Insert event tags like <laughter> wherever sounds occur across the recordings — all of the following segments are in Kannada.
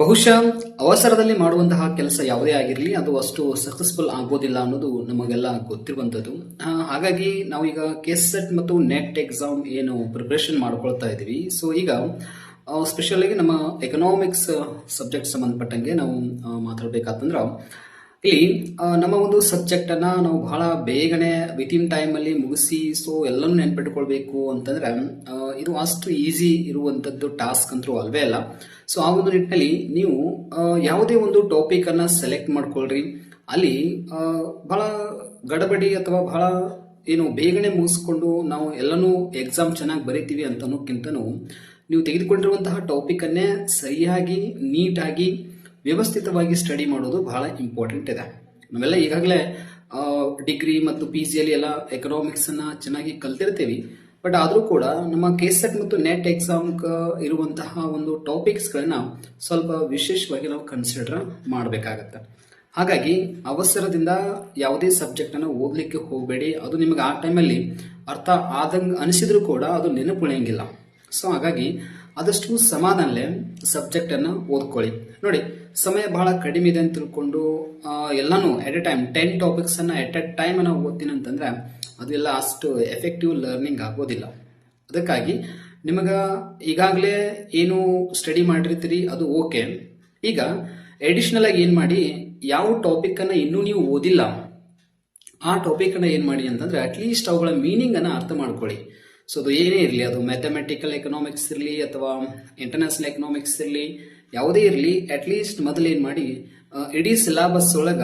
ಬಹುಶಃ ಅವಸರದಲ್ಲಿ ಮಾಡುವಂತಹ ಕೆಲಸ ಯಾವುದೇ ಆಗಿರಲಿ, ಅದು ಅಷ್ಟು ಸಕ್ಸಸ್ಫುಲ್ ಆಗೋದಿಲ್ಲ ಅನ್ನೋದು ನಮಗೆಲ್ಲ ಗೊತ್ತಿರುವಂಥದ್ದು. ಹಾಗಾಗಿ ನಾವು ಈಗ ಕೆಸ್ ಸೆಟ್ ಮತ್ತು ನೆಟ್ ಎಕ್ಸಾಮ್ ಏನು ಪ್ರಿಪ್ರೇಷನ್ ಮಾಡ್ಕೊಳ್ತಾ ಇದ್ದೀವಿ. ಸೊ ಈಗ ಸ್ಪೆಷಲ್ ಆಗಿ ನಮ್ಮ ಎಕನಾಮಿಕ್ಸ್ ಸಬ್ಜೆಕ್ಟ್ ಸಂಬಂಧಪಟ್ಟಂಗೆ ನಾವು ಮಾತಾಡ್ಬೇಕಾತಂದ್ರ ಇಲ್ಲಿ ನಮ್ಮ ಒಂದು ಸಬ್ಜೆಕ್ಟ್ ಅನ್ನ ನಾವು ಬಹಳ ಬೇಗನೆ ವಿತಿನ್ ಟೈಮ್ ಅಲ್ಲಿ ಮುಗಿಸಿ ಸೊ ಎಲ್ಲನೂ ನೆನ್ಪಿಟ್ಕೊಳ್ಬೇಕು ಅಂತಂದ್ರೆ ಇದು ಅಷ್ಟು ಈಸಿ ಇರುವಂತದ್ದು ಟಾಸ್ಕ್ ಅಂತೂ ಅಲ್ವೇ ಅಲ್ಲ. ಸೊ ಆ ಒಂದು ನಿಟ್ಟಿನಲ್ಲಿ ನೀವು ಯಾವುದೇ ಒಂದು ಟಾಪಿಕ್ ಅನ್ನ ಸೆಲೆಕ್ಟ್ ಮಾಡ್ಕೊಳ್ರಿ. ಅಲ್ಲಿ ಬಹಳ ಗಡಬಡಿ ಅಥವಾ ಬಹಳ ಏನು ಬೇಗನೆ ಮುಗಿಸ್ಕೊಂಡು ನಾವು ಎಲ್ಲನೂ ಎಕ್ಸಾಮ್ ಚೆನ್ನಾಗಿ ಬರೀತೀವಿ ಅಂತ ಅನ್ನೋಕ್ಕಿಂತನೂ ನೀವು ತೆಗೆದುಕೊಂಡಿರುವಂತಹ ಟಾಪಿಕ್ ಅನ್ನೇ ಸರಿಯಾಗಿ ನೀಟಾಗಿ ವ್ಯವಸ್ಥಿತವಾಗಿ ಸ್ಟಡಿ ಮಾಡೋದು ಬಹಳ ಇಂಪಾರ್ಟೆಂಟ್ ಇದೆ. ನಾವೆಲ್ಲ ಈಗಾಗಲೇ ಡಿಗ್ರಿ ಮತ್ತು ಪಿ ಜಿಯಲ್ಲಿ ಎಲ್ಲ ಎಕನಾಮಿಕ್ಸ್ ಅನ್ನ ಚೆನ್ನಾಗಿ ಕಲ್ತಿರ್ತೀವಿ. ಬಟ್ ಆದರೂ ಕೂಡ ನಮ್ಮ ಕೆಸೆಟ್ ಮತ್ತು ನೆಟ್ ಎಕ್ಸಾಮ್ ಇರುವಂತಹ ಒಂದು ಟಾಪಿಕ್ಸ್ಗಳನ್ನ ಸ್ವಲ್ಪ ವಿಶೇಷವಾಗಿ ನಾವು ಕನ್ಸಿಡರ್ ಮಾಡಬೇಕಾಗತ್ತೆ. ಹಾಗಾಗಿ ಅವಸರದಿಂದ ಯಾವುದೇ ಸಬ್ಜೆಕ್ಟನ್ನು ಓದಲಿಕ್ಕೆ ಹೋಗಬೇಡಿ. ಅದು ನಿಮಗೆ ಆ ಟೈಮಲ್ಲಿ ಅರ್ಥ ಆದಂಗೆ ಅನಿಸಿದ್ರು ಕೂಡ ಅದು ನೆನಪುಳಿಯಂಗಿಲ್ಲ. ಸೊ ಹಾಗಾಗಿ ಆದಷ್ಟು ಸಮಾನಲ್ಲೇ ಸಬ್ಜೆಕ್ಟ್ ಅನ್ನ ಓದ್ಕೊಳ್ಳಿ. ನೋಡಿ, ಸಮಯ ಬಹಳ ಕಡಿಮೆ ಇದೆ ಅಂತ ತಿಳ್ಕೊಂಡು ಎಲ್ಲಾನು at a time ten topics ಅನ್ನ ಎಟ್ ಎ ಟೈಮನ್ನು ಓದ್ತೀನಿ ಅಂತಂದ್ರೆ ಅದೆಲ್ಲ ಅಷ್ಟು ಎಫೆಕ್ಟಿವ್ ಲರ್ನಿಂಗ್ ಆಗೋದಿಲ್ಲ. ಅದಕ್ಕಾಗಿ ನಿಮಗೆ ಈಗಾಗಲೇ ಏನು ಸ್ಟಡಿ ಮಾಡಿರ್ತೀರಿ, ಅದು ಓಕೆ ಈಗ ಎಡಿಷನಲ್ ಆಗಿ ಏನ್ ಮಾಡಿ, ಯಾವ ಟಾಪಿಕ್ ಅನ್ನ ಇನ್ನೂ ನೀವು ಓದಿಲ್ಲ, ಆ ಟಾಪಿಕನ್ನು ಏನು ಮಾಡಿ ಅಂತಂದ್ರೆ ಅಟ್ಲೀಸ್ಟ್ ಅವುಗಳ ಮೀನಿಂಗ್ ಅನ್ನ ಅರ್ಥ ಮಾಡ್ಕೊಳ್ಳಿ. ಸೊ ಅದು ಏನೇ ಇರಲಿ, ಅದು ಮ್ಯಾಥಮೆಟಿಕಲ್ ಎಕನಾಮಿಕ್ಸ್ ಇರಲಿ ಅಥವಾ ಇಂಟರ್ನ್ಯಾಷನಲ್ ಎಕನಾಮಿಕ್ಸ್ ಇರಲಿ, ಯಾವುದೇ ಇರಲಿ ಅಟ್ಲೀಸ್ಟ್ ಮೊದಲು ಏನು ಮಾಡಿ ಇಡೀ ಸಿಲಾಬಸ್ ಒಳಗ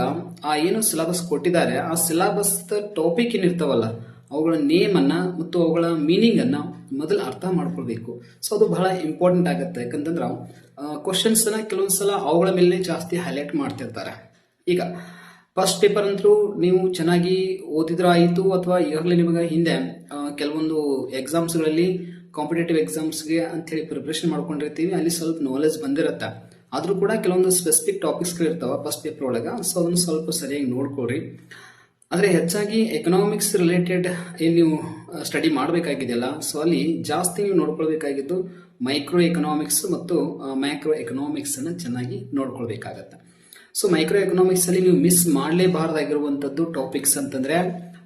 ಆ ಏನು ಸಿಲಾಬಸ್ ಕೊಟ್ಟಿದ್ದಾರೆ, ಆ ಸಿಲಾಬಸ್ ಟಾಪಿಕ್ ಏನಿರ್ತಾವಲ್ಲ ಅವುಗಳ ನೇಮನ್ನು ಮತ್ತು ಅವುಗಳ ಮೀನಿಂಗ್ ಅನ್ನ ಮೊದಲು ಅರ್ಥ ಮಾಡ್ಕೊಳ್ಬೇಕು. ಸೊ ಅದು ಬಹಳ ಇಂಪಾರ್ಟೆಂಟ್ ಆಗುತ್ತೆ. ಯಾಕಂತಂದ್ರೆ ಕ್ವಶನ್ಸ್ ಕೆಲವೊಂದು ಸಲ ಅವುಗಳ ಮೇಲೆ ಜಾಸ್ತಿ ಹೈಲೈಟ್ ಮಾಡ್ತಿರ್ತಾರೆ. ಈಗ ಫಸ್ಟ್ ಪೇಪರ್ ಅಂತೂ ನೀವು ಚೆನ್ನಾಗಿ ಓದಿದ್ರೆ ಆಯಿತು ಅಥವಾ ಈಗಾಗಲೇ ನಿಮಗೆ ಹಿಂದೆ ಕೆಲವೊಂದು ಎಕ್ಸಾಮ್ಸ್ಗಳಲ್ಲಿ ಕಾಂಪಿಟೇಟಿವ್ ಎಕ್ಸಾಮ್ಸ್ಗೆ ಅಂತೇಳಿ ಪ್ರಿಪ್ರೇಷನ್ ಮಾಡ್ಕೊಂಡಿರ್ತೀವಿ, ಅಲ್ಲಿ ಸ್ವಲ್ಪ ನಾಲೆಜ್ ಬಂದಿರುತ್ತೆ. ಆದ್ರೂ ಕೂಡ ಕೆಲವೊಂದು ಸ್ಪೆಸಿಫಿಕ್ ಟಾಪಿಕ್ಸ್ಗಳು ಇರ್ತಾವ ಫಸ್ಟ್ ಪೇಪರ್ ಒಳಗೆ ಸೊ ಅದನ್ನು ಸ್ವಲ್ಪ ಸರಿಯಾಗಿ ನೋಡ್ಕೊಳ್ರಿ. ಆದರೆ ಹೆಚ್ಚಾಗಿ ಎಕನಾಮಿಕ್ಸ್ ರಿಲೇಟೆಡ್ ಏನು ನೀವು ಸ್ಟಡಿ ಮಾಡಬೇಕಾಗಿದೆಯಲ್ಲ ಸೊ ಅಲ್ಲಿ ಜಾಸ್ತಿ ನೀವು ನೋಡ್ಕೊಳ್ಬೇಕಾಗಿದ್ದು ಮೈಕ್ರೋ ಎಕನಾಮಿಕ್ಸ್ ಮತ್ತು ಮ್ಯಾಕ್ರೋ ಎಕನಾಮಿಕ್ಸ್ ಅನ್ನ ಚೆನ್ನಾಗಿ ನೋಡ್ಕೊಳ್ಬೇಕಾಗತ್ತೆ. ಸೊ ಮೈಕ್ರೋ ಎಕನಾಮಿಕ್ಸ್ ಅಲ್ಲಿ ನೀವು ಮಿಸ್ ಮಾಡಲೇಬಾರದಾಗಿರುವಂತದ್ದು ಟಾಪಿಕ್ಸ್ ಅಂತಂದ್ರೆ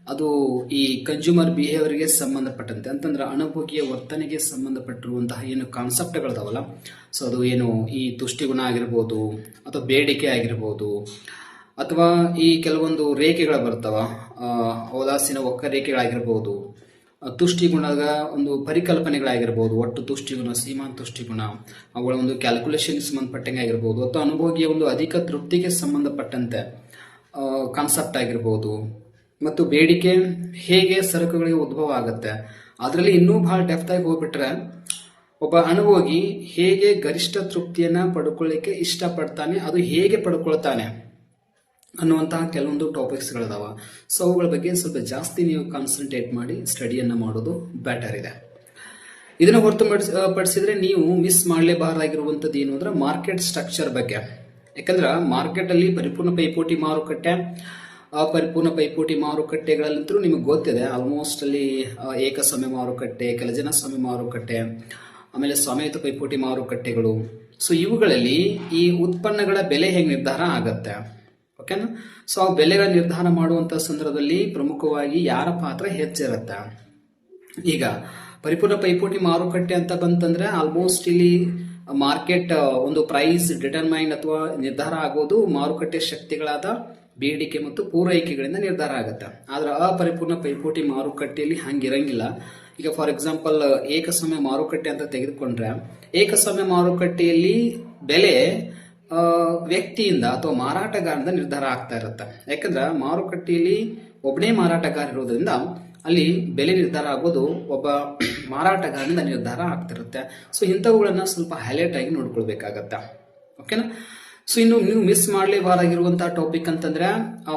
ಅದು ಈ ಕನ್ಸ್ಯೂಮರ್ ಬಿಹೇವಿಯರ್ಗೆ ಸಂಬಂಧಪಟ್ಟಂತೆ. ಅಂತಂದ್ರೆ ಅನುಭೋಗಿಯ ವರ್ತನೆಗೆ ಸಂಬಂಧಪಟ್ಟಿರುವಂತಹ ಏನು ಕಾನ್ಸೆಪ್ಟ್ಗಳಿದಾವಲ್ಲ ಸೊ ಅದು ಏನು ಈ ತುಷ್ಟಿಗುಣ ಆಗಿರ್ಬೋದು ಅಥವಾ ಬೇಡಿಕೆ ಆಗಿರ್ಬೋದು ಅಥವಾ ಈ ಕೆಲವೊಂದು ರೇಖೆಗಳು ಬರ್ತಾವ. ಆ, ಔದಾಸೀನ ಒಕ್ಕ ರೇಖೆಗಳಾಗಿರ್ಬೋದು ತುಷ್ಟಿಗುಣದ ಒಂದು ಪರಿಕಲ್ಪನೆಗಳಾಗಿರ್ಬೋದು ಒಟ್ಟು ತುಷ್ಟಿಗುಣ ಸೀಮಾಂತ ತುಷ್ಟಿಗುಣ ಅವುಗಳ ಒಂದು ಕ್ಯಾಲ್ಕುಲೇಷನ್ ಸಂಬಂಧಪಟ್ಟಂಗೆ ಆಗಿರ್ಬೋದು ಅಥವಾ ಅನುಭೋಗಿಯ ಒಂದು ಅಧಿಕ ತೃಪ್ತಿಗೆ ಸಂಬಂಧಪಟ್ಟಂತೆ ಕಾನ್ಸೆಪ್ಟ್ ಆಗಿರ್ಬೋದು ಮತ್ತು ಬೇಡಿಕೆ ಹೇಗೆ ಸರಕುಗಳಿಗೆ ಉದ್ಭವ ಆಗುತ್ತೆ? ಅದರಲ್ಲಿ ಇನ್ನೂ ಡೆಪ್ತ್ ಆಗಿ ಹೋಗ್ಬಿಟ್ರೆ ಒಬ್ಬ ಅನುಭೋಗಿ ಹೇಗೆ ಗರಿಷ್ಠ ತೃಪ್ತಿಯನ್ನ ಪಡ್ಕೊಳ್ಳಿಕ್ಕೆ ಇಷ್ಟಪಡ್ತಾನೆ, ಅದು ಹೇಗೆ ಪಡ್ಕೊಳ್ತಾನೆ ಅನ್ನುವಂತಹ ಕೆಲವೊಂದು ಟಾಪಿಕ್ಸ್ಗಳಿದಾವೆ ಸೊ ಅವುಗಳ ಬಗ್ಗೆ ಸ್ವಲ್ಪ ಜಾಸ್ತಿ ನೀವು ಕಾನ್ಸಂಟ್ರೇಟ್ ಮಾಡಿ ಸ್ಟಡಿಯನ್ನು ಮಾಡೋದು ಬೆಟರ್ ಇದೆ. ಇದನ್ನು ಹೊರತು ಪಡಿಸಿದ್ರೆ ನೀವು ಮಿಸ್ ಮಾಡಲೇಬಾರದಾಗಿರುವಂಥದ್ದು ಏನು ಅಂದ್ರೆ ಮಾರ್ಕೆಟ್ ಸ್ಟ್ರಕ್ಚರ್ ಬಗ್ಗೆ. ಯಾಕಂದ್ರೆ ಮಾರ್ಕೆಟ್ ಅಲ್ಲಿ ಪರಿಪೂರ್ಣ ಪೈಪೋಟಿ ಮಾರುಕಟ್ಟೆ ಅಪರಿಪೂರ್ಣ ಪೈಪೋಟಿ ಮಾರುಕಟ್ಟೆಗಳಲ್ಲಂತೂ ನಿಮಗೆ ಗೊತ್ತಿದೆ. ಆಲ್ಮೋಸ್ಟ್ ಅಲ್ಲಿ ಏಕಸಮಯ ಮಾರುಕಟ್ಟೆ ಕೆಲಜನ ಸಮಯ ಮಾರುಕಟ್ಟೆ, ಆಮೇಲೆ ಸ್ವಾಮ್ಯಯುತ ಪೈಪೋಟಿ ಮಾರುಕಟ್ಟೆಗಳು. ಸೊ ಇವುಗಳಲ್ಲಿ ಈ ಉತ್ಪನ್ನಗಳ ಬೆಲೆ ಹೇಗೆ ನಿರ್ಧಾರ ಆಗತ್ತೆ? ಓಕೆನಾ ಸೊ ಆ ಬೆಲೆಗಳ ನಿರ್ಧಾರ ಮಾಡುವಂತ ಸಂದರ್ಭದಲ್ಲಿ ಪ್ರಮುಖವಾಗಿ ಯಾರ ಪಾತ್ರ ಹೆಚ್ಚಿರುತ್ತೆ? ಈಗ, ಪರಿಪೂರ್ಣ ಪೈಪೋಟಿ ಮಾರುಕಟ್ಟೆ ಅಂತ ಬಂತಂದ್ರೆ ಆಲ್ಮೋಸ್ಟ್ ಇಲ್ಲಿ ಮಾರ್ಕೆಟ್ ಒಂದು ಪ್ರೈಸ್ ಡಿಟರ್ಮೈನ್ ಅಥವಾ ನಿರ್ಧಾರ ಆಗೋದು ಮಾರುಕಟ್ಟೆ ಶಕ್ತಿಗಳಾದ ಬೇಡಿಕೆ ಮತ್ತು ಪೂರೈಕೆಗಳಿಂದ ನಿರ್ಧಾರ ಆಗುತ್ತೆ. ಆದ್ರೆ ಅಪರಿಪೂರ್ಣ ಪೈಪೋಟಿ ಮಾರುಕಟ್ಟೆಯಲ್ಲಿ ಹಂಗಿರಂಗಿಲ್ಲ. ಈಗ ಫಾರ್ ಎಕ್ಸಾಂಪಲ್ ಏಕಸ್ವಾಮ್ಯ ಮಾರುಕಟ್ಟೆ ಅಂತ ತೆಗೆದುಕೊಂಡ್ರೆ ಏಕಸ್ವಾಮ್ಯ ಮಾರುಕಟ್ಟೆಯಲ್ಲಿ ಬೆಲೆ ವ್ಯಕ್ತಿಯಿಂದ ಅಥವಾ ಮಾರಾಟಗಾರದಿಂದ ನಿರ್ಧಾರ ಆಗ್ತಾ ಇರುತ್ತೆ. ಯಾಕಂದ್ರೆ ಮಾರುಕಟ್ಟೆಯಲ್ಲಿ ಒಬ್ಬನೇ ಮಾರಾಟಗಾರ ಇರೋದ್ರಿಂದ ಅಲ್ಲಿ ಬೆಲೆ ನಿರ್ಧಾರ ಆಗೋದು ಒಬ್ಬ ಮಾರಾಟಗಾರನಿಂದ ನಿರ್ಧಾರ ಆಗ್ತಿರುತ್ತೆ. ಸೊ ಇಂಥವುಗಳನ್ನ ಸ್ವಲ್ಪ ಹೈಲೈಟ್ ಆಗಿ ನೋಡ್ಕೊಳ್ಬೇಕಾಗತ್ತೆ. ಓಕೆನಾ ಸೊ ಇನ್ನು ನೀವು ಮಿಸ್ ಮಾಡಲೇಬಾರಾಗಿರುವಂತಹ ಟಾಪಿಕ್ ಅಂತಂದ್ರೆ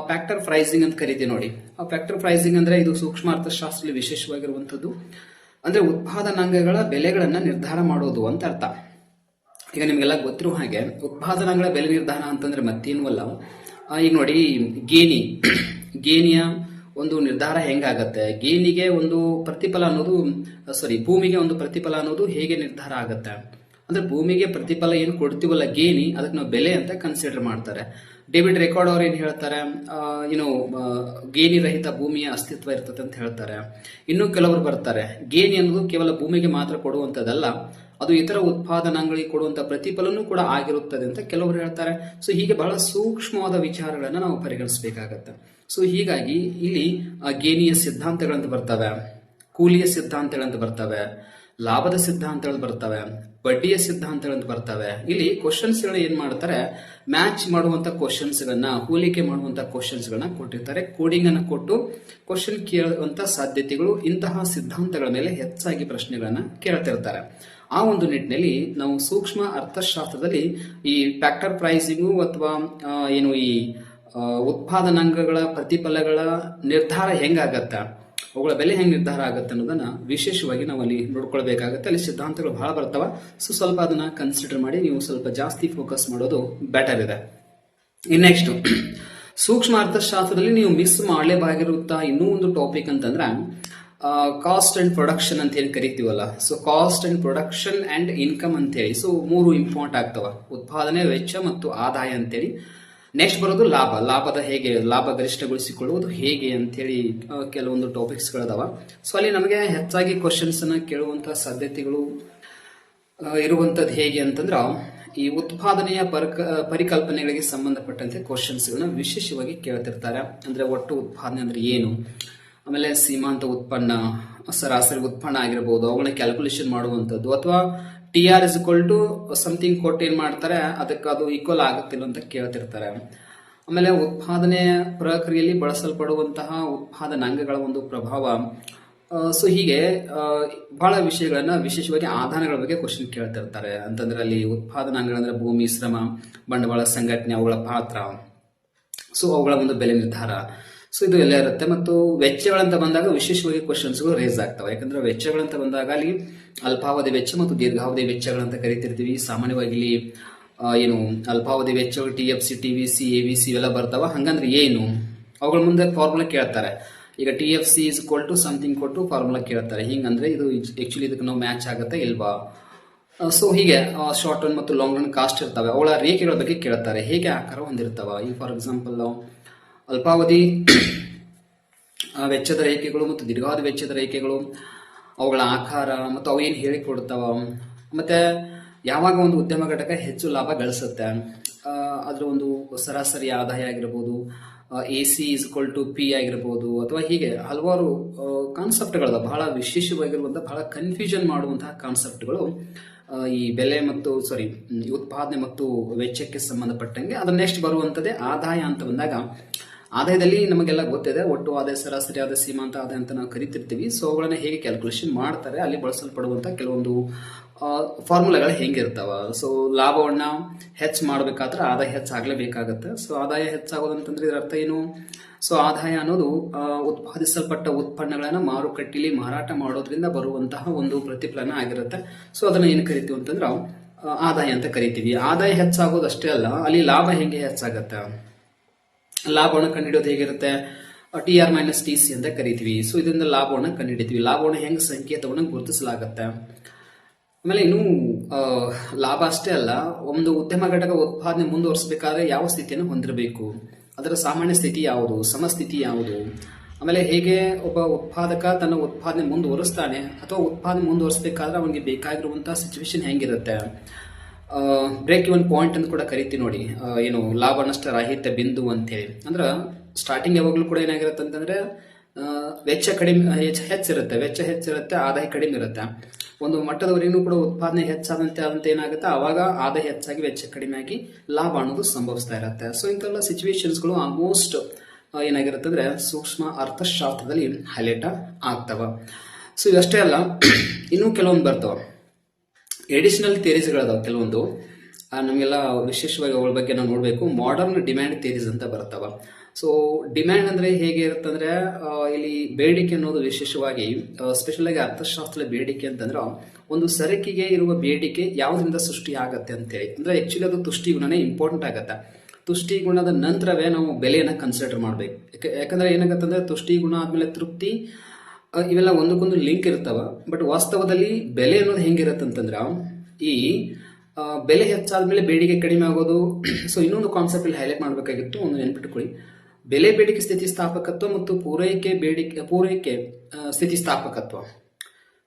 ಫ್ಯಾಕ್ಟರ್ ಪ್ರೈಸಿಂಗ್ ಅಂತ ಕರಿತೀವಿ ನೋಡಿ. ಆ ಫ್ಯಾಕ್ಟರ್ ಪ್ರೈಸಿಂಗ್ ಅಂದ್ರೆ ಇದು ಸೂಕ್ಷ್ಮ ಅರ್ಥಶಾಸ್ತ್ರದಲ್ಲಿ ವಿಶೇಷವಾಗಿರುವಂತದ್ದು ಅಂದ್ರೆ ಉತ್ಪಾದನಾಂಗಗಳ ಬೆಲೆಗಳನ್ನ ನಿರ್ಧಾರ ಮಾಡೋದು ಅಂತ ಅರ್ಥ. ಈಗ ನಿಮ್ಗೆಲ್ಲ ಗೊತ್ತಿರೋ ಹಾಗೆ ಉತ್ಪಾದನಾಂಗಗಳ ಬೆಲೆ ನಿರ್ಧಾರ ಅಂತಂದ್ರೆ ಮತ್ತೇನು ಅಲ್ಲ. ಆ, ಈಗ ನೋಡಿ ಗೇಣಿ. <clears throat> ಗೇಣಿಯ ಒಂದು ನಿರ್ಧಾರ ಹೆಂಗಾಗತ್ತೆ? ಗೇಣಿಗೆ ಒಂದು ಪ್ರತಿಫಲ ಅನ್ನೋದು ಸಾರಿ ಭೂಮಿಗೆ ಒಂದು ಪ್ರತಿಫಲ ಅನ್ನೋದು ಹೇಗೆ ನಿರ್ಧಾರ ಆಗತ್ತೆ? ಅಂದ್ರೆ ಭೂಮಿಗೆ ಪ್ರತಿಫಲ ಏನು ಕೊಡ್ತೀವಲ್ಲ ಗೇನಿ ಅದಕ್ಕೆ ನಾವು ಬೆಲೆ ಅಂತ ಕನ್ಸಿಡರ್ ಮಾಡ್ತಾರೆ. ಡೇವಿಡ್ ರೆಕಾರ್ಡ್ ಅವ್ರು ಏನು ಹೇಳ್ತಾರೆ? ಏನು ಗೇನಿ ರಹಿತ ಭೂಮಿಯ ಅಸ್ತಿತ್ವ ಇರ್ತದೆ ಅಂತ ಹೇಳ್ತಾರೆ. ಇನ್ನೂ ಕೆಲವರು ಬರ್ತಾರೆ. ಗೇನಿ ಅನ್ನೋದು ಕೇವಲ ಭೂಮಿಗೆ ಮಾತ್ರ ಕೊಡುವಂಥದ್ದಲ್ಲ, ಅದು ಇತರ ಉತ್ಪಾದನಾಂಗಗಳಿಗೆ ಕೊಡುವಂತ ಪ್ರತಿಫಲನೂ ಕೂಡ ಆಗಿರುತ್ತದೆ ಅಂತ ಕೆಲವರು ಹೇಳ್ತಾರೆ. ಸೊ ಹೀಗೆ ಬಹಳ ಸೂಕ್ಷ್ಮವಾದ ವಿಚಾರಗಳನ್ನ ನಾವು ಪರಿಗಣಿಸಬೇಕಾಗತ್ತೆ. ಸೊ ಹೀಗಾಗಿ ಇಲ್ಲಿ ಗೇನಿಯ ಸಿದ್ಧಾಂತಗಳಂತ ಬರ್ತವೆ, ಕೂಲಿಯ ಸಿದ್ಧಾಂತಗಳಂತ ಬರ್ತವೆ ಲಾಭದ ಸಿದ್ಧಾಂತಗಳು ಬರ್ತವೆ, ಬಡ್ಡಿಯ ಸಿದ್ಧಾಂತಗಳಂತ ಬರ್ತವೆ. ಇಲ್ಲಿ ಕ್ವಶನ್ಸ್ಗಳು ಏನ್ ಮಾಡ್ತಾರೆ? ಮ್ಯಾಚ್ ಮಾಡುವಂತ ಕ್ವಶನ್ಸ್ ಗಳನ್ನ, ಹೋಲಿಕೆ ಮಾಡುವಂತ ಕ್ವಶನ್ಸ್ ಗಳನ್ನ ಕೊಟ್ಟಿರ್ತಾರೆ. ಕೋಡಿಂಗ್ ಅನ್ನ ಕೊಟ್ಟು ಕ್ವಶನ್ ಕೇಳುವಂತ ಸಾಧ್ಯತೆಗಳು, ಇಂತಹ ಸಿದ್ಧಾಂತಗಳ ಮೇಲೆ ಹೆಚ್ಚಾಗಿ ಪ್ರಶ್ನೆಗಳನ್ನ ಕೇಳ್ತಿರ್ತಾರೆ. ಆ ಒಂದು ನಿಟ್ಟಿನಲ್ಲಿ ನಾವು ಸೂಕ್ಷ್ಮ ಅರ್ಥಶಾಸ್ತ್ರದಲ್ಲಿ ಈ ಫ್ಯಾಕ್ಟರ್ ಪ್ರೈಸಿಂಗು ಅಥವಾ ಏನು ಈ ಉತ್ಪಾದನಾಂಗಗಳ ಪ್ರತಿಫಲಗಳ ನಿರ್ಧಾರ ಹೆಂಗಾಗತ್ತ? ಅವುಗಳ ಬೆಲೆ ಹೆಂಗ್ ನಿರ್ಧಾರ ಆಗುತ್ತೆ ಅನ್ನೋದನ್ನ ವಿಶೇಷವಾಗಿ ನಾವು ಅಲ್ಲಿ ನೋಡ್ಕೊಳ್ಬೇಕಾಗತ್ತೆ. ಅಲ್ಲಿ ಸಿದ್ಧಾಂತಗಳು ಬಹಳ ಬರ್ತಾವ. ಸೊ, ಸ್ವಲ್ಪ ಅದನ್ನ ಕನ್ಸಿಡರ್ ಮಾಡಿ ನೀವು ಸ್ವಲ್ಪ ಜಾಸ್ತಿ ಫೋಕಸ್ ಮಾಡೋದು ಬೆಟರ್ ಇದೆ. ಇನ್ ನೆಕ್ಸ್ಟ್ ಸೂಕ್ಷ್ಮ ಅರ್ಥಶಾಸ್ತ್ರದಲ್ಲಿ ನೀವು ಮಿಸ್ ಮಾಡಲೇಬಾಗಿರುತ್ತಾ? ಇನ್ನೂ ಒಂದು ಟಾಪಿಕ್ ಅಂತಂದ್ರೆ ಕಾಸ್ಟ್ ಅಂಡ್ ಪ್ರೊಡಕ್ಷನ್ ಅಂತ ಹೇಳಿ ಕರಿತೀವಲ್ಲ. So cost and production and income ಅಂತೇಳಿ ಸೊ ಮೂರು ಇಂಪಾರ್ಟ್ ಆಗ್ತವ. ಉತ್ಪಾದನೆ, ವೆಚ್ಚ ಮತ್ತು ಆದಾಯ ಅಂತೇಳಿ ನೆಕ್ಸ್ಟ್ ಬರೋದು ಲಾಭ. ಲಾಭದ ಹೇಗೆ, ಲಾಭ ಗರಿಷ್ಠಗೊಳಿಸಿಕೊಳ್ಳುವುದು ಹೇಗೆ ಅಂತೇಳಿ ಕೆಲವೊಂದು ಟಾಪಿಕ್ಸ್ಗಳದಾವ ಸೊ ಅಲ್ಲಿ ನಮಗೆ ಹೆಚ್ಚಾಗಿ ಕ್ವಶನ್ಸ್ ಅನ್ನ ಕೇಳುವಂತಹ ಸಾಧ್ಯತೆಗಳು ಇರುವಂತದ್ದು ಹೇಗೆ ಅಂತಂದ್ರೆ, ಈ ಉತ್ಪಾದನೆಯ ಪರಿಕ, ಪರಿಕಲ್ಪನೆಗಳಿಗೆ ಸಂಬಂಧಪಟ್ಟಂತೆ ಕ್ವಶನ್ಸ್ಗಳನ್ನ ವಿಶೇಷವಾಗಿ ಕೇಳ್ತಿರ್ತಾರೆ. ಅಂದ್ರೆ ಒಟ್ಟು ಉತ್ಪಾದನೆ ಅಂದ್ರೆ ಏನು? ಆಮೇಲೆ ಸೀಮಾಂತ ಉತ್ಪನ್ನ, ಸರಾಸರಿ ಉತ್ಪನ್ನ ಆಗಿರ್ಬೋದು, ಅವುಗಳನ್ನ ಕ್ಯಾಲ್ಕುಲೇಷನ್ ಮಾಡುವಂಥದ್ದು, ಅಥವಾ T R is equal to something ಕೊಟ್ಟು ಏನ್ ಮಾಡ್ತಾರೆ? ಅದಕ್ಕೆ ಅದು ಈಕ್ವಲ್ ಆಗುತ್ತಿಲ್ಲ ಅಂತ ಕೇಳ್ತಿರ್ತಾರೆ. ಆಮೇಲೆ ಉತ್ಪಾದನೆ ಪ್ರಕ್ರಿಯೆಯಲ್ಲಿ ಬಳಸಲ್ಪಡುವಂತಹ ಉತ್ಪಾದನಾಂಗಗಳ ಒಂದು ಪ್ರಭಾವ. ಸೊ ಹೀಗೆ ಬಹಳ ವಿಷಯಗಳನ್ನ ವಿಶೇಷವಾಗಿ ಆಧಾರಗಳ ಬಗ್ಗೆ ಕ್ವಶನ್ ಕೇಳ್ತಿರ್ತಾರೆ. ಅಂತಂದ್ರೆ ಅಲ್ಲಿ ಉತ್ಪಾದನಾಂಗಗಳಂದ್ರೆ ಭೂಮಿ, ಶ್ರಮ, ಬಂಡವಾಳ, ಸಂಘಟನೆ, ಅವುಗಳ ಪಾತ್ರ. ಸೊ ಅವುಗಳ ಒಂದು ಬೆಲೆ ನಿರ್ಧಾರ. ಸೊ ಇದು ಎಲ್ಲ ಇರುತ್ತೆ. ಮತ್ತು ವೆಚ್ಚಗಳಂತ ಬಂದಾಗ ವಿಶೇಷವಾಗಿ ಕ್ವಶನ್ಸ್ಗಳು ರೇಸ್ ಆಗ್ತವೆ. ಯಾಕಂದ್ರೆ ವೆಚ್ಚಗಳಂತ ಬಂದಾಗ ಅಲ್ಲಿ ಅಲ್ಪಾವಧಿ ವೆಚ್ಚ ಮತ್ತು ದೀರ್ಘಾವಧಿ ವೆಚ್ಚಗಳಂತ ಕರಿತಿರ್ತೀವಿ. ಸಾಮಾನ್ಯವಾಗಿ ಇಲ್ಲಿ ಏನು ಅಲ್ಪಾವಧಿ ವೆಚ್ಚಗಳು T F C T V C A V C ಇವೆಲ್ಲ ಬರ್ತಾವ. ಹಂಗಂದ್ರೆ ಏನು? ಅವುಗಳ ಮುಂದೆ ಫಾರ್ಮುಲಾ ಕೇಳ್ತಾರೆ. ಈಗ T F C is equal to something ಕೊಟ್ಟು ಫಾರ್ಮುಲಾ ಕೇಳ್ತಾರೆ. ಹಿಂಗಂದ್ರೆ ಇದು ಆ್ಯಕ್ಚುಲಿ ಇದಕ್ಕೆ ನಾವು ಮ್ಯಾಚ್ ಆಗುತ್ತೆ ಇಲ್ವಾ? ಸೊ ಹೀಗೆ ಶಾರ್ಟ್ ರನ್ ಮತ್ತು ಲಾಂಗ್ ರನ್ ಕಾಸ್ಟ್ ಇರ್ತವೆ. ಅವಳ ರೇಖೆಗಳ ಬಗ್ಗೆ ಕೇಳ್ತಾರೆ. ಹೇಗೆ ಆಕಾರ ಹೊಂದಿರ್ತಾವ? ಈಗ ಫಾರ್ ಎಕ್ಸಾಂಪಲ್ ಅಲ್ಪಾವಧಿ ವೆಚ್ಚದ ರೇಖೆಗಳು ಮತ್ತು ದೀರ್ಘಾವಧಿ ವೆಚ್ಚದ ರೇಖೆಗಳು, ಅವುಗಳ ಆಕಾರ ಮತ್ತು ಅವು ಏನು ಹೇಳಿಕೊಡ್ತಾವ. ಮತ್ತೆ ಯಾವಾಗ ಒಂದು ಉದ್ಯಮ ಘಟಕ ಹೆಚ್ಚು ಲಾಭ ಗಳಿಸುತ್ತೆ? ಅದರ ಒಂದು ಸರಾಸರಿ ಆದಾಯ ಆಗಿರ್ಬೋದು A C is to P ಆಗಿರ್ಬೋದು, ಅಥವಾ ಹೀಗೆ ಹಲವಾರು ಕಾನ್ಸೆಪ್ಟ್ಗಳದ ಬಹಳ ವಿಶೇಷವಾಗಿರುವಂಥ ಬಹಳ ಕನ್ಫ್ಯೂಷನ್ ಮಾಡುವಂತಹ ಕಾನ್ಸೆಪ್ಟ್ಗಳು ಈ ಬೆಲೆ ಮತ್ತು ಸಾರಿ ಉತ್ಪಾದನೆ ಮತ್ತು ವೆಚ್ಚಕ್ಕೆ ಸಂಬಂಧಪಟ್ಟಂಗೆ. ಅದ್ರ ನೆಕ್ಸ್ಟ್ ಬರುವಂಥದ್ದೇ ಆದಾಯ ಅಂತ ಬಂದಾಗ ಆದಾಯದಲ್ಲಿ ನಮಗೆಲ್ಲ ಗೊತ್ತಿದೆ, ಒಟ್ಟು ಆದಾಯ ಸರಾಸರಿ ಆದಾಯ ಸೀಮಾಂತ ಆದಾಯ ಅಂತ ನಾವು ಕರಿತಿರ್ತೀವಿ. ಸೊ ಅವುಗಳನ್ನ ಹೇಗೆ ಕ್ಯಾಲ್ಕುಲೇಷನ್ ಮಾಡ್ತಾರೆ, ಅಲ್ಲಿ ಬಳಸಲ್ಪಡುವಂತ ಕೆಲವೊಂದು ಫಾರ್ಮುಲಾಗಳು ಹೆಂಗಿರ್ತಾವ. ಸೊ ಲಾಭವನ್ನ ಹೆಚ್ಚು ಮಾಡಬೇಕಾದ್ರೆ ಆದಾಯ ಹೆಚ್ಚಾಗಲೇಬೇಕಾಗತ್ತೆ ಸೊ ಆದಾಯ ಹೆಚ್ಚಾಗೋದಂತಂದ್ರೆ ಇದರ ಅರ್ಥ ಏನು? ಸೊ ಆದಾಯ ಅನ್ನೋದು ಉತ್ಪಾದಿಸಲ್ಪಟ್ಟ ಉತ್ಪನ್ನಗಳನ್ನ ಮಾರುಕಟ್ಟೆಯಲ್ಲಿ ಮಾರಾಟ ಮಾಡೋದ್ರಿಂದ ಬರುವಂತಹ ಒಂದು ಪ್ರತಿಫಲನ ಆಗಿರುತ್ತೆ. ಸೊ ಅದನ್ನ ಏನು ಕರಿತೀವಿ ಅಂತಂದ್ರೆ ಆದಾಯ ಅಂತ ಕರಿತೀವಿ. ಆದಾಯ ಹೆಚ್ಚಾಗೋದು ಅಷ್ಟೇ ಅಲ್ಲ, ಅಲ್ಲಿ ಲಾಭ ಹೆಂಗೆ ಹೆಚ್ಚಾಗತ್ತೆ? ಲಾಭವನ್ನು ಕಂಡುಹಿಡಿಯೋದು ಹೇಗಿರುತ್ತೆ? T R minus T C ಅಂತ ಕರಿತೀವಿ. ಸೊ ಇದರಿಂದ ಲಾಭವನ್ನು ಕಂಡುಹಿಡಿತೀವಿ. ಲಾಭವನ್ನು ಹೆಂಗೆ ಸಂಕೇತವನ್ನು ಗುರುತಿಸಲಾಗುತ್ತೆ? ಆಮೇಲೆ ಇನ್ನು ಲಾಭ ಅಷ್ಟೇ ಅಲ್ಲ, ಒಂದು ಉದ್ಯಮ ಘಟಕ ಉತ್ಪಾದನೆ ಮುಂದುವರಿಸಬೇಕಾದ್ರೆ ಯಾವ ಸ್ಥಿತಿಯನ್ನು ಹೊಂದಿರಬೇಕು? ಅದರ ಸಾಮಾನ್ಯ ಸ್ಥಿತಿ ಯಾವುದು? ಸಮಸ್ಥಿತಿ ಯಾವುದು? ಆಮೇಲೆ ಹೇಗೆ ಒಬ್ಬ ಉತ್ಪಾದಕ ತನ್ನ ಉತ್ಪಾದನೆ ಮುಂದುವರಿಸ್ತಾನೆ? ಅಥವಾ ಉತ್ಪಾದನೆ ಮುಂದುವರಿಸಬೇಕಾದ್ರೆ ಅವನಿಗೆ ಬೇಕಾಗಿರುವಂತಹ ಸಿಚುವೇಶನ್ ಹೆಂಗಿರುತ್ತೆ? ಬ್ರೇಕ್ ಇವನ್ ಪಾಯಿಂಟ್ ಅಂತ ಕೂಡ ಕರಿತೀವಿ ನೋಡಿ. ಏನು ಲಾಭ, ನಷ್ಟ, ರಾಹಿತ್ಯ, ಬಿಂದು ಅಂತೇಳಿ ಅಂದ್ರೆ ಸ್ಟಾರ್ಟಿಂಗ್ ಯಾವಾಗಲೂ ಕೂಡ ಏನಾಗಿರುತ್ತೆ ಅಂತಂದ್ರೆ ವೆಚ್ಚ ಕಡಿಮೆ, ಹೆಚ್ಚು, ಹೆಚ್ಚಿರುತ್ತೆ. ವೆಚ್ಚ ಹೆಚ್ಚಿರುತ್ತೆ, ಆದಾಯ ಕಡಿಮೆ ಇರುತ್ತೆ. ಒಂದು ಮಟ್ಟದವರೆಗೂ ಕೂಡ ಉತ್ಪಾದನೆ ಹೆಚ್ಚಾದಂತೆ ಆದಂತೆ ಏನಾಗುತ್ತೆ? ಆವಾಗ ಆದಾಯ ಹೆಚ್ಚಾಗಿ, ವೆಚ್ಚ ಕಡಿಮೆ ಆಗಿ ಲಾಭ ಅನ್ನೋದು ಸಂಭವಿಸ್ತಾ ಇರುತ್ತೆ. ಸೊ ಇಂಥವೆಲ್ಲ ಸಿಚುವೇಶನ್ಸ್ಗಳು ಆಲ್ಮೋಸ್ಟ್ ಏನಾಗಿರುತ್ತೆ ಅಂದ್ರೆ ಸೂಕ್ಷ್ಮ ಅರ್ಥಶಾಸ್ತ್ರದಲ್ಲಿ ಹೈಲೈಟ್ ಆಗ್ತವ. ಸೊ ಇವಷ್ಟೇ ಅಲ್ಲ. <clears throat> ಇನ್ನೂ ಕೆಲವೊಂದು ಬರ್ತಾವ. ಎಡಿಷನಲ್ ಥಿಯರೀಸ್ಗಳದಾವೆ ಕೆಲವೊಂದು. ನಮಗೆಲ್ಲ ವಿಶೇಷವಾಗಿ ಅವಳ ಬಗ್ಗೆ ನಾವು ನೋಡಬೇಕು. ಮಾಡರ್ನ್ ಡಿಮ್ಯಾಂಡ್ ಥಿಯರೀಸ್ ಅಂತ ಬರ್ತಾವ ಸೊ ಡಿಮ್ಯಾಂಡ್ ಅಂದರೆ ಹೇಗೆ ಇರುತ್ತಂದ್ರೆ ಇಲ್ಲಿ ಬೇಡಿಕೆ ಅನ್ನೋದು ವಿಶೇಷವಾಗಿ ಸ್ಪೆಷಲ್ ಆಗಿ ಅರ್ಥಶಾಸ್ತ್ರದ ಬೇಡಿಕೆ ಅಂತಂದ್ರೆ, ಒಂದು ಸರಕಿಗೆ ಇರುವ ಬೇಡಿಕೆ ಯಾವುದರಿಂದ ಸೃಷ್ಟಿ ಆಗತ್ತೆ ಅಂತೇಳಿ. ಅಂದ್ರೆ ಆ್ಯಕ್ಚುಲಿ ಅದು ತುಷ್ಟಿಗುಣನೇ ಇಂಪಾರ್ಟೆಂಟ್ ಆಗುತ್ತೆ. ತುಷ್ಟಿಗುಣದ ನಂತರವೇ ನಾವು ಬೆಲೆಯನ್ನು ಕನ್ಸಿಡರ್ ಮಾಡಬೇಕು. ಯಾಕೆ- ಯಾಕಂದ್ರೆ ಏನಾಗತ್ತಂದ್ರೆ ತುಷ್ಟಿ ಗುಣ ಆದ್ಮೇಲೆ ತೃಪ್ತಿ ಇವೆಲ್ಲ ಒಂದಕ್ಕೊಂದು ಲಿಂಕ್ ಇರ್ತಾವ ಬಟ್ ವಾಸ್ತವದಲ್ಲಿ ಬೆಲೆ ಅನ್ನೋದು ಹೆಂಗಿರತ್ತಂತಂದ್ರ ಈ ಬೆಲೆ ಹೆಚ್ಚಾದ ಮೇಲೆ ಬೇಡಿಕೆ ಕಡಿಮೆ ಆಗೋದು <clears throat> ಸೊ ಇನ್ನೊಂದು ಕಾನ್ಸೆಪ್ಟ್ ಇಲ್ಲಿ ಹೈಲೈಟ್ ಮಾಡಬೇಕಾಗಿತ್ತು ಒಂದು ನೆನ್ಪಿಟ್ಕೊಳ್ಳಿ. ಬೆಲೆ ಬೇಡಿಕೆ ಸ್ಥಿತಿಸ್ಥಾಪಕತ್ವ ಮತ್ತು ಪೂರೈಕೆ ಬೇಡಿಕೆ ಪೂರೈಕೆ ಸ್ಥಿತಿ ಸ್ಥಿತಿಸ್ಥಾಪಕತ್ವ.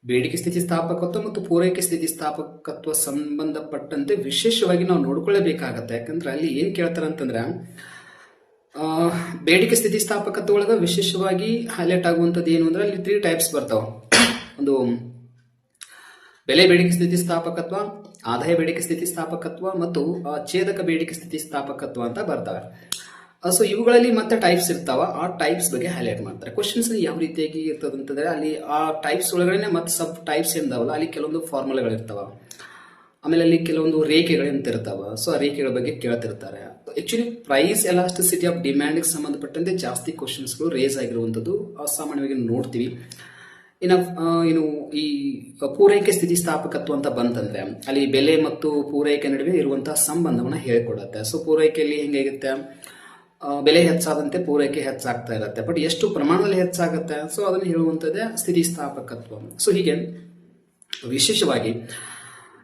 ಬೇಡಿಕೆ ಸ್ಥಿತಿಸ್ಥಾಪಕತ್ವ ಮತ್ತು ಪೂರೈಕೆ ಸ್ಥಿತಿಸ್ಥಾಪಕತ್ವ ಸಂಬಂಧಪಟ್ಟಂತೆ ವಿಶೇಷವಾಗಿ ನಾವು ನೋಡ್ಕೊಳ್ಳೇಬೇಕಾಗತ್ತೆ ಯಾಕಂದ್ರೆ ಅಲ್ಲಿ ಏನು ಕೇಳ್ತಾರೆ ಅಂತಂದ್ರೆ ಆ, ಬೇಡಿಕೆ ಸ್ಥಿತಿಸ್ಥಾಪಕತ್ವ ಒಳಗ ವಿಶೇಷವಾಗಿ ಹೈಲೈಟ್ ಆಗುವಂಥದ್ದು ಏನು ಅಂದ್ರೆ ಅಲ್ಲಿ ತ್ರೀ ಟೈಪ್ಸ್ ಬರ್ತಾವೆ. ಒಂದು ಬೆಲೆ ಬೇಡಿಕೆ ಸ್ಥಿತಿಸ್ಥಾಪಕತ್ವ ಆದಾಯ ಬೇಡಿಕೆ ಸ್ಥಿತಿಸ್ಥಾಪಕತ್ವ ಮತ್ತು ಆ, ಛೇದಕ ಬೇಡಿಕೆ ಸ್ಥಿತಿಸ್ಥಾಪಕತ್ವ ಅಂತ ಬರ್ತವೆ. ಸೊ ಇವುಗಳಲ್ಲಿ ಮತ್ತೆ ಟೈಪ್ಸ್ ಇರ್ತಾವ. ಆ ಟೈಪ್ಸ್ ಬಗ್ಗೆ ಹೈಲೈಟ್ ಮಾಡ್ತಾರೆ. ಕ್ವಶನ್ಸ್ ಯಾವ ರೀತಿಯಾಗಿ ಇರ್ತದಂತಂದ್ರೆ ಅಲ್ಲಿ ಆ ಟೈಪ್ಸ್ ಒಳಗಡೆ ಮತ್ತೆ ಸಬ್ ಟೈಪ್ಸ್ ಏನಿದಾವಲ್ಲ ಅಲ್ಲಿ ಕೆಲವೊಂದು ಫಾರ್ಮುಲಾಗಳು ಇರ್ತಾವ ಆಮೇಲೆ ಅಲ್ಲಿ ಕೆಲವೊಂದು ಅಂತ ಇರ್ತಾವ ಸೊ ಆ ರೇಖೆಗಳ ಬಗ್ಗೆ ಕೇಳ್ತಿರ್ತಾರೆ. Actually price elasticity of demand ಸಂಬಂಧಪಟ್ಟಂತೆ ಜಾಸ್ತಿ ಕ್ವಶನ್ಸ್ಗಳು ರೇಸ್ ಆಗಿರುವಂಥದ್ದು ಸಾಮಾನ್ಯವಾಗಿ ನೋಡ್ತೀವಿ. ಇನ್ನು ಏನು ಈ ಪೂರೈಕೆ ಸ್ಥಿತಿಸ್ಥಾಪಕತ್ವ ಅಂತ ಬಂತಂದ್ರೆ, ಅಲ್ಲಿ ಬೆಲೆ ಮತ್ತು ಪೂರೈಕೆ ನಡುವೆ ಇರುವಂತಹ ಸಂಬಂಧವನ್ನ ಹೇಳ್ಕೊಡತ್ತೆ. ಸೊ ಪೂರೈಕೆಯಲ್ಲಿ ಹೆಂಗಾಗುತ್ತೆ ಬೆಲೆ ಹೆಚ್ಚಾದಂತೆ ಪೂರೈಕೆ ಹೆಚ್ಚಾಗ್ತಾ ಇರುತ್ತೆ. ಬಟ್ ಎಷ್ಟು ಪ್ರಮಾಣದಲ್ಲಿ ಹೆಚ್ಚಾಗುತ್ತೆ? ಸೊ ಅದನ್ನು ಹೇಳುವಂಥದ್ದೇ ಸ್ಥಿತಿಸ್ಥಾಪಕತ್ವ. ಸೊ ಹೀಗೆ ವಿಶೇಷವಾಗಿ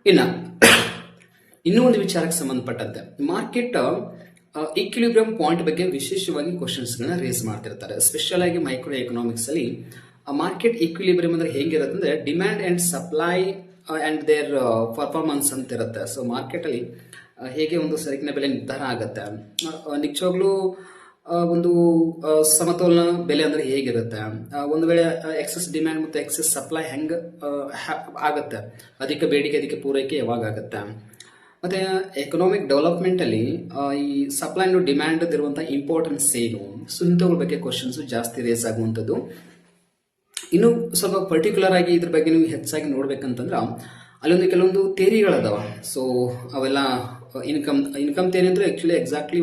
ಇನ್ನ ಇನ್ನೂ ಒಂದು ವಿಚಾರಕ್ಕೆ ಸಂಬಂಧಪಟ್ಟಂತೆ ಮಾರ್ಕೆಟ್ ಈಕ್ವಿಲಿಬ್ರಿಯಂ ಪಾಯಿಂಟ್ ಬಗ್ಗೆ ವಿಶೇಷವಾಗಿ ಕ್ವಶನ್ಸ್ ಗಳನ್ನ ರೇಸ್ ಮಾಡ್ತಿರ್ತಾರೆ. ಸ್ಪೆಷಲ್ ಆಗಿ ಮೈಕ್ರೋ ಎಕನಾಮಿಕ್ಸ್ ಅಲ್ಲಿ ಮಾರ್ಕೆಟ್ ಈಕ್ವಿಲಿಬ್ರಿಯಂ ಅಂದ್ರೆ ಹೇಗಿರುತ್ತೆ ಅಂದ್ರೆ demand and supply and their performance ಅಂತ ಇರುತ್ತೆ ಸೊ ಮಾರ್ಕೆಟ್ ಅಲ್ಲಿ ಹೇಗೆ ಒಂದು ಸರಕಿನ ಬೆಲೆ ನಿರ್ಧಾರ ಆಗುತ್ತೆ. ನಿಜವಾಗ್ಲೂ ಒಂದು ಸಮತೋಲನ ಬೆಲೆ ಅಂದ್ರೆ ಹೇಗಿರುತ್ತೆ? ಒಂದು ವೇಳೆ ಎಕ್ಸಸ್ ಡಿಮ್ಯಾಂಡ್ ಮತ್ತು ಎಕ್ಸಸ್ ಸಪ್ಲೈ ಹೆಂಗ್ ಆಗುತ್ತೆ? ಅಧಿಕ ಬೇಡಿಕೆ, ಅಧಿಕ ಪೂರೈಕೆ ಯಾವಾಗ ಆಗುತ್ತೆ? ಮತ್ತೆ ಎಕನಾಮಿಕ್ ಡೆವಲಪ್ಮೆಂಟ್ ಅಲ್ಲಿ ಈ ಸಪ್ಲೈ ಅಂಡ್ ಡಿಮ್ಯಾಂಡ್ ಇರುವಂತಹ ಇಂಪಾರ್ಟೆನ್ಸ್ ಏನು? ಸೊ ಇಂಥವ್ರ ಬಗ್ಗೆ ಕ್ವಶನ್ಸ್ ಜಾಸ್ತಿ ರೇಸ್ ಆಗುವಂಥದ್ದು. ಇನ್ನು ಸ್ವಲ್ಪ ಪರ್ಟಿಕ್ಯುಲರ್ ಆಗಿ ಇದ್ರ ಬಗ್ಗೆ ನೀವು ಹೆಚ್ಚಾಗಿ ನೋಡ್ಬೇಕಂತಂದ್ರೆ, ಅಲ್ಲೊಂದು ಕೆಲವೊಂದು ಥೇರಿಗಳದಾವ ಸೊ ಅವೆಲ್ಲ ಇನ್ಕಮ್ ಇನ್ಕಮ್ ತೇರಿ ಅಂದ್ರೆ ಆಕ್ಚುಲಿ ಎಕ್ಸಾಕ್ಟ್ಲಿ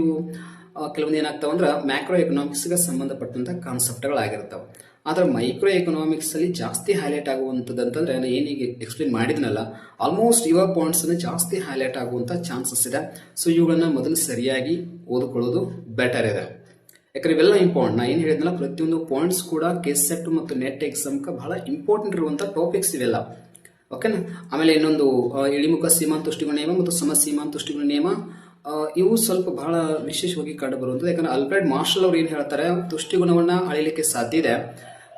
ಕೆಲವೊಂದು ಏನಾಗ್ತಾವ ಅಂದ್ರೆ ಮ್ಯಾಕ್ರೋ ಎಕನಾಮಿಕ್ಸ್ಗೆ ಸಂಬಂಧಪಟ್ಟಂತ ಕಾನ್ಸೆಪ್ಟ್ಗಳಾಗಿರ್ತಾವೆ ಆದ್ರೆ ಮೈಕ್ರೋ ಎಕನಾಮಿಕ್ಸ್ ಅಲ್ಲಿ ಜಾಸ್ತಿ ಹೈಲೈಟ್ ಆಗುವಂಥದ್ದು ಅಂತಂದ್ರೆ ನಾನು ಏನೀಗ ಎಕ್ಸ್ಪ್ಲೇನ್ ಮಾಡಿದ್ನಲ್ಲ ಆಲ್ಮೋಸ್ಟ್ ಯುವ ಪಾಯಿಂಟ್ಸ್ ಅನ್ನು ಜಾಸ್ತಿ ಹೈಲೈಟ್ ಆಗುವಂತ ಚಾನ್ಸಸ್ ಇದೆ. ಸೊ ಇವುಗಳನ್ನ ಮೊದಲು ಸರಿಯಾಗಿ ಓದ್ಕೊಳ್ಳೋದು ಬೆಟರ್ ಇದೆ. ಯಾಕಂದ್ರೆ ಇವೆಲ್ಲ ಇಂಪಾರ್ಟೆಂಟ್ ನಾ ಏನು ಹೇಳಿದ್ನಲ್ಲ, ಪ್ರತಿಯೊಂದು ಪಾಯಿಂಟ್ಸ್ ಕೂಡ ಕೆಸ್ ಸೆಟ್ ಮತ್ತು ನೆಟ್ ಎಕ್ಸಾಮ್ಗೆ ಬಹಳ ಇಂಪಾರ್ಟೆಂಟ್ ಇರುವಂತ ಟಾಪಿಕ್ಸ್ ಇವೆಲ್ಲ. ಓಕೆನಾ ಆಮೇಲೆ ಇನ್ನೊಂದು ಇಳಿಮುಖ ಸೀಮಾಂತುಷ್ಟಿಗಳ ನಿಯಮ ಮತ್ತು ಸಮ ಸೀಮಾಂತುಷ್ಟಿಗಳ ನಿಯಮ. ಇವು ಸ್ವಲ್ಪ ಬಹಳ ವಿಶೇಷವಾಗಿ ಕಂಡು ಬರುವಂಥದ್ದು ಯಾಕಂದ್ರೆ ಅಲ್ಫ್ರೆಡ್ ಮಾರ್ಷಲ್ ಅವ್ರು ಏನು ಹೇಳ್ತಾರೆ, ತುಷ್ಟಿಗುಣವನ್ನು ಅಳಿಲಿಕ್ಕೆ ಸಾಧ್ಯ ಇದೆ.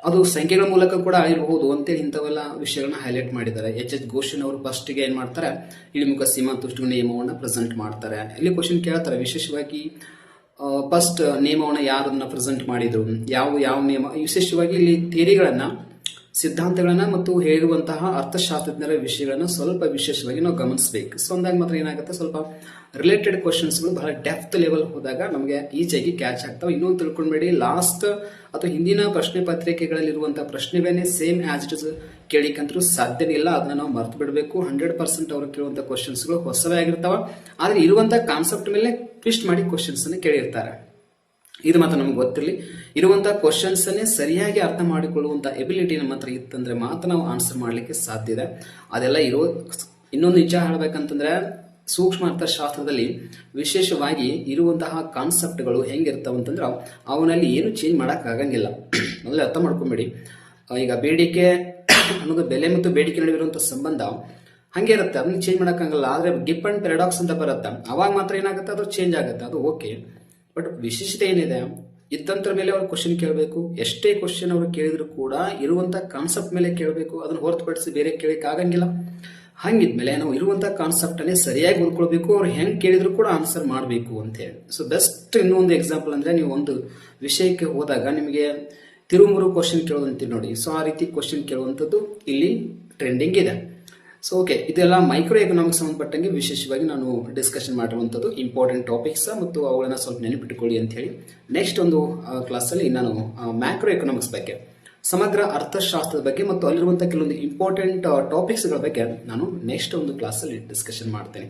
ಅದು ಸಂಖ್ಯೆಗಳ ಮೂಲಕ ಕೂಡ ಅಳಿರಬಹುದು ಅಂತೇಳಿ ಇಂಥವೆಲ್ಲ ವಿಷಯಗಳನ್ನ ಹೈಲೈಟ್ ಮಾಡಿದ್ದಾರೆ. ಎಚ್ ಎಚ್ ಅವರು ಫಸ್ಟ್ಗೆ ಏನು ಮಾಡ್ತಾರೆ, ಇಳಿಮುಖ ಸೀಮಾ ತುಷ್ಟಿಗುಣ ನಿಯಮವನ್ನ ಪ್ರೆಸೆಂಟ್ ಮಾಡ್ತಾರೆ. ಇಲ್ಲಿ ಕ್ವಶನ್ ಕೇಳ್ತಾರೆ, ವಿಶೇಷವಾಗಿ ಫಸ್ಟ್ ನಿಯಮವನ್ನ ಯಾರನ್ನ ಪ್ರೆಸೆಂಟ್ ಮಾಡಿದ್ರು? ಯಾವ ಯಾವ ನಿಯಮ? ವಿಶೇಷವಾಗಿ ಇಲ್ಲಿ ಥಿಯರಿಗಳನ್ನ ಸಿದ್ಧಾಂತಗಳನ್ನ ಮತ್ತು ಹೇಳುವಂತಹ ಅರ್ಥಶಾಸ್ತ್ರಜ್ಞರ ವಿಷಯಗಳನ್ನು ಸ್ವಲ್ಪ ವಿಶೇಷವಾಗಿ ನಾವು ಗಮನಿಸಬೇಕು. ಸೊ ಅಂದಾಗ ಮಾತ್ರ ಏನಾಗುತ್ತೆ? ಸ್ವಲ್ಪ ರಿಲೇಟೆಡ್ ಕ್ವಶನ್ಸ್ಗಳು ಬಹಳ ಡೆಪ್ತ್ ಲೆವೆಲ್ ಹೋದಾಗ ನಮಗೆ ಈಜಾಗಿ ಕ್ಯಾಚ್ ಆಗ್ತಾವೆ. ಇನ್ನೊಂದು ತಿಳ್ಕೊಂಡ್ಬೇಡಿ ಲಾಸ್ಟ್ ಅಥವಾ ಹಿಂದಿನ ಪ್ರಶ್ನೆ ಪತ್ರಿಕೆಗಳಲ್ಲಿರುವಂತಹ ಪ್ರಶ್ನೆಗಳನ್ನೇ ಸೇಮ್ ಆಸ್ ಇಟ್ ಇಸ್ ಕೇಳಿಕಂತರೂ ಸಾಧ್ಯನೇ ಇಲ್ಲ ಅದನ್ನ ನಾವು ಮರ್ತು ಬಿಡಬೇಕು. ಹಂಡ್ರೆಡ್ ಪರ್ಸೆಂಟ್ ಅವ್ರು ಕೇಳುವಂತ ಕ್ವಶನ್ಸ್ಗಳು ಹೊಸವೇ ಆಗಿರ್ತಾವ. ಆದ್ರೆ ಇರುವಂತಹ ಕಾನ್ಸೆಪ್ಟ್ ಮೇಲೆ ಟ್ವಿಸ್ಟ್ ಮಾಡಿ ಕ್ವಶನ್ಸ್ ಅನ್ನು ಕೇಳಿರ್ತಾರೆ. ಇದು ಮಾತ್ರ ನಮ್ಗೆ ಗೊತ್ತಿರಲಿ. ಇರುವಂತಹ ಕ್ವಶನ್ಸ್ ಅನ್ನೇ ಸರಿಯಾಗಿ ಅರ್ಥ ಮಾಡಿಕೊಳ್ಳುವಂತ ಎಬಿಲಿಟಿ ನಮ್ಮ ಹತ್ರ ಇತ್ತಂದ್ರೆ ಮಾತ್ರ ನಾವು ಆನ್ಸರ್ ಮಾಡ್ಲಿಕ್ಕೆ ಸಾಧ್ಯ ಇದೆ. ಅದೆಲ್ಲ ಇರೋ ಇನ್ನೊಂದು ನಿಜ ಹೇಳ್ಬೇಕಂತಂದ್ರೆ ಸೂಕ್ಷ್ಮ ಅರ್ಥಶಾಸ್ತ್ರದಲ್ಲಿ ವಿಶೇಷವಾಗಿ ಇರುವಂತಹ ಕಾನ್ಸೆಪ್ಟ್ಗಳು ಹೆಂಗಿರ್ತಾವಂತಂದ್ರೆ ಅವನಲ್ಲಿ ಏನು ಚೇಂಜ್ ಮಾಡಕ್ ಆಗಂಗಿಲ್ಲ. ಮೊದಲೇ ಅರ್ಥ ಮಾಡ್ಕೊಂಬೇಡಿ. ಈಗ ಬೇಡಿಕೆ ಅನ್ನೋದು ಬೆಲೆ ಮತ್ತು ಬೇಡಿಕೆ ನಡುವೆ ಇರುವಂತಹ ಸಂಬಂಧ ಹಂಗೆ ಇರುತ್ತೆ. ಅದನ್ನ ಚೇಂಜ್ ಮಾಡೋಕ್ಕಾಗಲ್ಲ ಆದ್ರೆ ಗಿಪ್ ಅಂಡ್ ಪ್ಯಾರಾಡಾಕ್ಸ್ ಅಂತ ಬರುತ್ತೆ. ಅವಾಗ ಮಾತ್ರ ಏನಾಗುತ್ತೆ? ಅದು ಚೇಂಜ್ ಆಗುತ್ತೆ. ಅದು ಓಕೆ ಬಟ್ ವಿಶಿಷ್ಟ ಏನಿದೆ, ಇದ್ದಂತರ ಮೇಲೆ ಅವ್ರು ಕ್ವಶನ್ ಕೇಳಬೇಕು, ಎಷ್ಟೇ ಕ್ವಶನ್ ಅವರು ಕೇಳಿದ್ರು ಕೂಡ ಇರುವಂತ ಕಾನ್ಸೆಪ್ಟ್ ಮೇಲೆ ಕೇಳಬೇಕು, ಅದನ್ನ ಹೊರತುಪಡಿಸಿ ಬೇರೆ ಕೇಳಕ್ ಆಗಂಗಿಲ್ಲ. ಹಂಗಿದ್ಮೇಲೆ ನಾವು ಇರುವಂತ ಕಾನ್ಸೆಪ್ಟ್ ಅನ್ನೇ ಸರಿಯಾಗಿ ಹೊಂದ್ಕೊಳ್ಬೇಕು, ಅವ್ರು ಹೆಂಗೆ ಕೇಳಿದ್ರು ಕೂಡ ಆನ್ಸರ್ ಮಾಡಬೇಕು ಅಂತ ಹೇಳಿ. ಸೊ ಬೆಸ್ಟ್ ಇನ್ನೊಂದು ಎಕ್ಸಾಂಪಲ್ ಅಂದ್ರೆ ನೀವು ಒಂದು ವಿಷಯಕ್ಕೆ ಹೋದಾಗ ನಿಮಗೆ ತಿರುಮುರು ಕ್ವಶನ್ ಕೇಳೋದಂತೀವಿ ನೋಡಿ. ಸೊ ಆ ರೀತಿ ಕ್ವಶನ್ ಕೇಳುವಂಥದ್ದು ಇಲ್ಲಿ ಟ್ರೆಂಡಿಂಗ್ ಇದೆ. ಸೊ ಓಕೆ ಇದೆಲ್ಲ ಮೈಕ್ರೋ ಎಕನಾಮಿಕ್ಸ್ ಸಂಬಂಧಪಟ್ಟಂಗೆ ವಿಶೇಷವಾಗಿ ನಾನು ಡಿಸ್ಕಷನ್ ಮಾಡಿರುವಂಥದ್ದು ಇಂಪಾರ್ಟೆಂಟ್ ಟಾಪಿಕ್ಸ್ ಮತ್ತು ಅವುಗಳನ್ನು ಸ್ವಲ್ಪ ನೆನಪಿಟ್ಟುಕೊಳ್ಳಿ ಅಂತ ಹೇಳಿ. ನೆಕ್ಸ್ಟ್ ಒಂದು ಕ್ಲಾಸಲ್ಲಿ ನಾನು ಮ್ಯಾಕ್ರೋ ಎಕನಾಮಿಕ್ಸ್ ಬಗ್ಗೆ, ಸಮಗ್ರ ಅರ್ಥಶಾಸ್ತ್ರದ ಬಗ್ಗೆ ಮತ್ತು ಅಲ್ಲಿರುವಂಥ ಕೆಲವೊಂದು ಇಂಪಾರ್ಟೆಂಟ್ ಟಾಪಿಕ್ಸ್ಗಳ ಬಗ್ಗೆ ನಾನು ನೆಕ್ಸ್ಟ್ ಒಂದು ಕ್ಲಾಸಲ್ಲಿ ಡಿಸ್ಕಷನ್ ಮಾಡ್ತೇನೆ.